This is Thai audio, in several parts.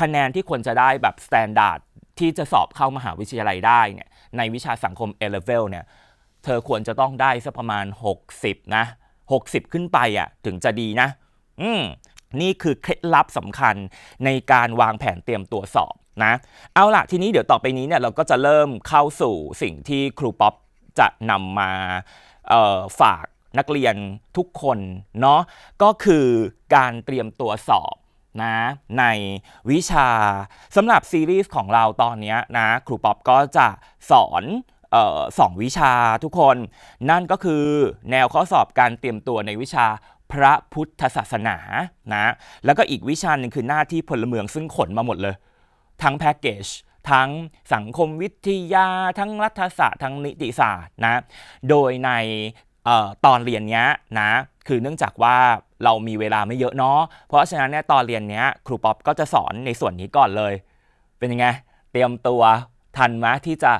คะแนนที่ควรจะได้แบบสแตนดาร์ดที่จะสอบเข้ามหาวิทยาลัยได้เนี่ยในวิชาสังคม A level เนี่ยเธอควรจะต้องได้สักประมาณ 60 นะ 60 ขึ้นไปอะถึงจะดีนะ อืมนี่คือเคล็ดลับสำคัญในการวางแผนเตรียมตัวสอบนะเอาล่ะทีนี้เดี๋ยวต่อไปนี้เนี่ยเราก็จะเริ่มเข้าสู่สิ่งที่ครูป๊อปจะนำมาฝากนักเรียนทุกคนเนาะก็คือการเตรียมตัวสอบ นะในวิชาสำหรับซีรีส์ของเราตอนนี้นะครูป๊อปก็จะสอนออสองวิชาทุกคน นั่นก็คือแนวข้อสอบการเตรียมตัวในวิชาพระพุทธศาสนานะแล้วก็อีกวิชาหนึ่งคือหน้าที่พลเมืองซึ่งขนมาหมดเลย ทั้งแพ็กเกจทั้งสังคมวิทยา ทั้งรัฐศาสตร์ทั้งนิติศาสตร์นะโดยในออตอนเรียนเนี้ยนะ คือเนื่องจากว่าเรามีเวลาไม่เยอะเนาะเพราะฉะนั้นเนี่ยตอนเรียนเนี้ยครูป๊อปก็จะสอนในส่วนนี้ก่อนเลย เป็นยังไงเตรียมตัวทันไหมที่จะ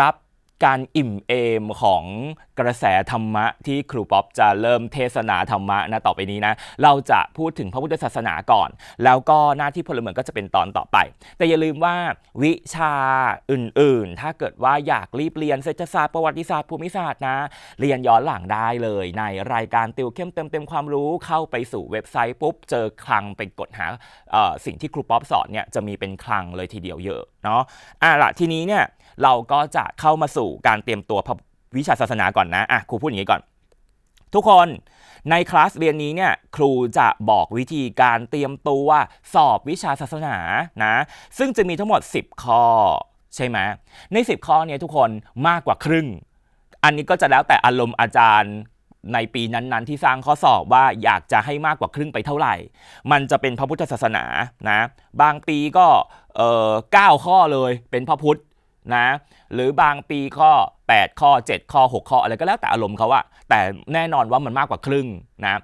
รับ การอิ่มเอมของกระแสธรรมะที่ครูป๊อปจะเริ่มเทศนาธรรมะนะต่อไปนี้นะ เราจะพูดถึงพระพุทธศาสนาก่อน แล้วก็หน้าที่พลเมืองก็จะเป็นตอนต่อไป แต่อย่าลืมว่าวิชาอื่นๆ ถ้าเกิดว่าอยากรีบเรียนเศรษฐศาสตร์ประวัติศาสตร์ภูมิศาสตร์นะ เรียนย้อนหลังได้เลย ในรายการติวเข้มเติมเต็มความรู้เข้าไปสู่เว็บไซต์ปุ๊บเจอคลังไปกดหาสิ่งที่ครูป๊อปสอนเนี่ยจะมีเป็นคลังเลยทีเดียวเยอะเนาะอะละทีนี้เนี่ย เราก็จะเข้ามาสู่การเตรียมตัววิชาศาสนาก่อนนะอะครูพูดอย่างนี้ก่อน ทุกคนในคลาสเรียนนี้เนี่ยครูจะบอกวิธีการเตรียมตัวสอบวิชาศาสนานะ ซึ่งจะมีทั้งหมด 10 ข้อใช่ไหมใน 10 ข้อเนี่ยทุกคนมากกว่าครึ่ง อันนี้ก็จะแล้วแต่อารมณ์อาจารย์ในปีนั้นๆ ที่สร้างข้อสอบว่าอยากจะให้มากกว่าครึ่งไปเท่าไหร่ มันจะเป็นพระพุทธศาสนานะ บางปีก็เอ่อ9ข้อเลยเป็นพระพุทธ นะหรือบางปีข้อ 8 ข้อ 7 ข้อ 6 ข้ออะไรก็แล้วแต่อารมณ์เขาอะแต่แน่นอนว่ามันมากกว่าครึ่งนะ